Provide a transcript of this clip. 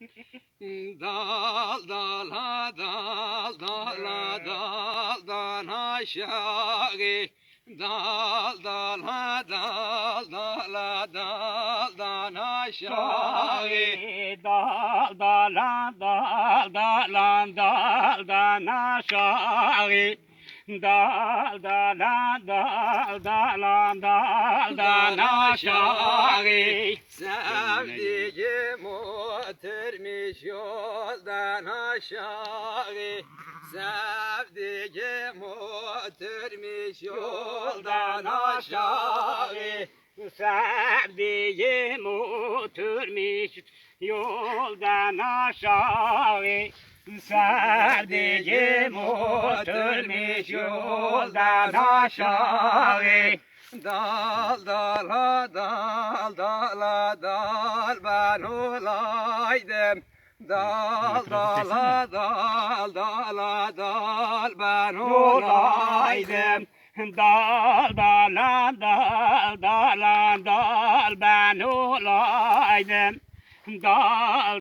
Dal dala dal dala dal dan aşağı Dal dala dal dala dal dan aşağı Dal dalan dal dalan daldan aşağı Dal dalan dal dalan daldan aşağı Sevdiğim oturmuş yoldan aşağı. Sevdiğim oturmuş yoldan aşağı. Sevdiğim oturmuş yoldan aşağı. Sevdiğim oturmuş yoldan aşağı Dal dala dal dala dal ben olaydım. Dal dala dal dala dal ben olaydım. Dal dalan dal dalan dal ben olaydım. Dal